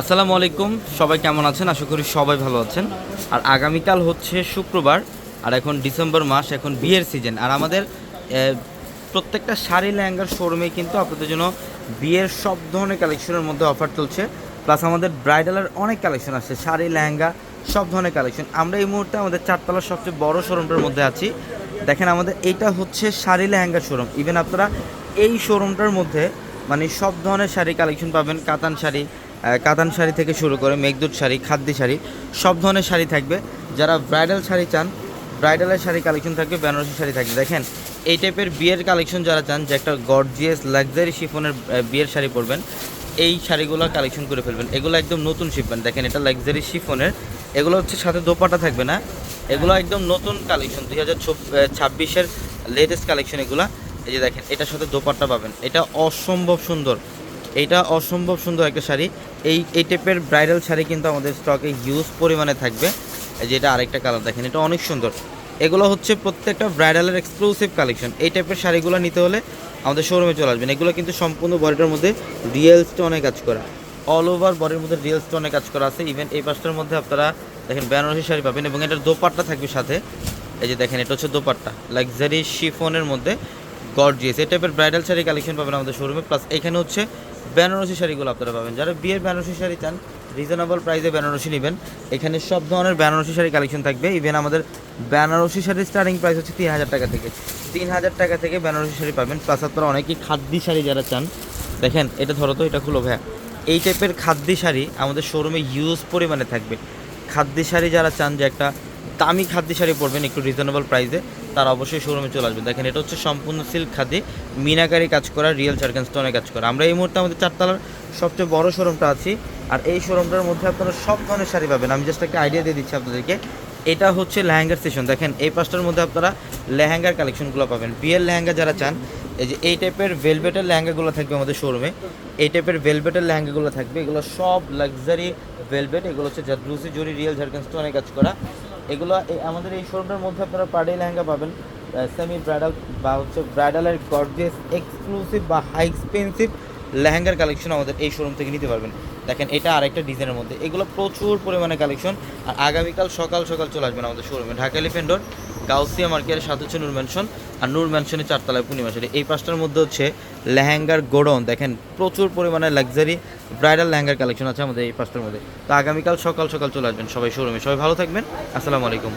আসসালামু আলাইকুম। সবাই কেমন আছেন? আশা করি সবাই ভালো আছেন। আর আগামীকাল হচ্ছে শুক্রবার, আর এখন ডিসেম্বর মাস, এখন বিয়ের সিজন। আর আমাদের প্রত্যেকটা শাড়ি লেহেঙ্গার শোরুমে কিন্তু আপনাদের জন্য বিয়ের সব ধরনের কালেকশনের মধ্যে অফার চলছে। প্লাস আমাদের ব্রাইডালের অনেক কালেকশন আছে, শাড়ি, লেহেঙ্গা, সব ধরনের কালেকশন। আমরা এই মুহূর্তে আমাদের চারতলার সবচেয়ে বড় শোরুমটার মধ্যে আছি। দেখেন আমাদের এইটা হচ্ছে শাড়ি, লেহেঙ্গা শোরুম। ইভেন আপনারা এই শোরুমটার মধ্যে মানে সব ধরনের শাড়ি কালেকশন পাবেন। কাতান শাড়ি কাতান শাড়ি থেকে শুরু করে মেঘদুত শাড়ি খাদ্যি শাড়ি, সব ধরনের শাড়ি থাকবে। যারা ব্রাইডাল শাড়ি চান, ব্রাইডালের শাড়ি কালেকশন থাকবে, বেনারসি শাড়ি থাকবে। দেখেন, এই টাইপের বিয়ের কালেকশন যারা চান, যে একটা গর্জিয়াস, লাক্সারি শিফনের বিয়ের শাড়ি পরবেন, এই শাড়িগুলো কালেকশন করে ফেলবেন। এগুলো একদম নতুন শিপমেন্ট দেখেন, এটা লাক্সারি শিফনের। এগুলো হচ্ছে সাথে দোপাটা থাকবে না। এগুলো একদম নতুন কালেকশন, দুই হাজার ছাব্বিশের লেটেস্ট কালেকশন এগুলো। এই যে দেখেন, এটার সাথে দোপাট্টা পাবেন। এটা অসম্ভব সুন্দর। এইটা অসম্ভব সুন্দর একটা শাড়ি। এই এই টাইপের ব্রাইডাল শাড়ি কিন্তু আমাদের স্টকে হিউজ পরিমাণে থাকবে। এই যে এটা আরেকটা কালার দেখেন, এটা অনেক সুন্দর। এগুলো হচ্ছে প্রত্যেকটা ব্রাইডালের এক্সক্লুসিভ কালেকশন এই টাইপের শাড়িগুলো নিতে হলে আমাদের শোরুমে চলে আসবেন। এগুলো কিন্তু সম্পূর্ণ বডিটার মধ্যে রিয়েল স্টোনে কাজ করা। অল ওভার বডির মধ্যে রিয়েল স্টোনে কাজ করা আছে। ইভেন এই পাশটার মধ্যে আপনারা দেখেন বেনারসি শাড়ি পাবেন এবং এটার দোপাট্টা থাকবে সাথে। এই যে দেখেন, এটা হচ্ছে দোপাট্টা। লাক্সারি শিফনের মধ্যে গর্জিয়াস এই টাইপের ব্রাইডাল শাড়ি কালেকশন পাবেন আমাদের শোরুমে প্লাস এখানে হচ্ছে বেনারসি শাড়িগুলো আপনারা পাবেন। যারা বিয়ের বেনারসি শাড়ি চান রিজনেবল প্রাইসে বেনারসি নেবেন। এখানে সব ধরনের বেনারসি শাড়ি কালেকশন থাকবে। ইভেন আমাদের বেনারসি শাড়ির স্টার্টিং প্রাইস হচ্ছে তিন হাজার টাকা থেকে। তিন হাজার টাকা থেকে বেনারসি শাড়ি পাবেন। প্লাস আপনারা অনেকেই খাদ্যি শাড়ি যারা চান, দেখেন, এটা ধরো তো, এটা খুলো ভাইয়া। এই টাইপের খাদ্যি শাড়ি আমাদের শোরুমে ইউজ পরিমাণে থাকবে। খাদ্যি শাড়ি যারা চান যে একটা দামি খাদ্যি শাড়ি পরবেন একটু রিজনেবল প্রাইসে তারা অবশ্যই শোরুমে চলে আসবেন। দেখেন, এটা হচ্ছে সম্পূর্ণ সিল্ক খাদি মিনাকারি কাজ করা রিয়েল চার্কেন স্টোনে কাজ করা। আমরা এই মুহূর্তে আমাদের চারতলার সবচেয়ে বড় শোরুমটা আছি, আর এই শোরুমটার মধ্যে আপনারা সব ধরনের শাড়ি পাবেন। আমি জাস্ট একটা আইডিয়া দিয়ে দিচ্ছি আপনাদেরকে। এটা হচ্ছে লেহেঙ্গার সেশন দেখেন, এই পাঁচটার মধ্যে আপনারা লেহেঙ্গার কালেকশনগুলো পাবেন। বিয়ের লেহেঙ্গা যারা চান, এই যে এই টাইপের ভেলভেটের লেহেঙ্গাগুলো থাকবে আমাদের শোরুমে এই টাইপের ভেলভেটের লেহেঙ্গাগুলো থাকবে। এগুলো সব লাক্সারি ভেলভেট এগুলো হচ্ছে জাদ্রুসি জরি রিয়েল ঝাড়খান্ড স্টোনে কাজ করা। এগুলো আমাদের এই শোরুমের মধ্যে আপনারা পার্টি লেহেঙ্গা পাবেন সেমি ব্রাইডাল বা হচ্ছে ব্রাইডালের গর্জিয়াস এক্সক্লুসিভ বা হাই এক্সপেন্সিভ লেহেঙ্গার কালেকশন আমাদের এই শোরুম থেকে নিতে পারবেন। দেখেন, এটা আরেকটা ডিজাইনের মধ্যে। এগুলো প্রচুর পরিমাণে কালেকশন আর আগামীকাল সকাল সকাল চলে আসবেন আমাদের শোরুমে ঢাকা এলিফেন্ট রোড গাউসিয়া মার্কের সাথে হচ্ছে নূর ম্যানশন আর নূর ম্যানশনের চারতলায় পূর্ণিমা শাড়ি এই পাঁচটার মধ্যে হচ্ছে লেহেঙ্গার গোডন দেখেন, প্রচুর পরিমাণে লাক্সারি ব্রাইডাল লেহেঙ্গার কালেকশন আছে আমাদের এই পাঁচটার মধ্যে। তো আগামীকাল সকাল সকাল চলে আসবেন সবাই শোরুমে সবাই ভালো থাকবেন। আসসালামু আলাইকুম।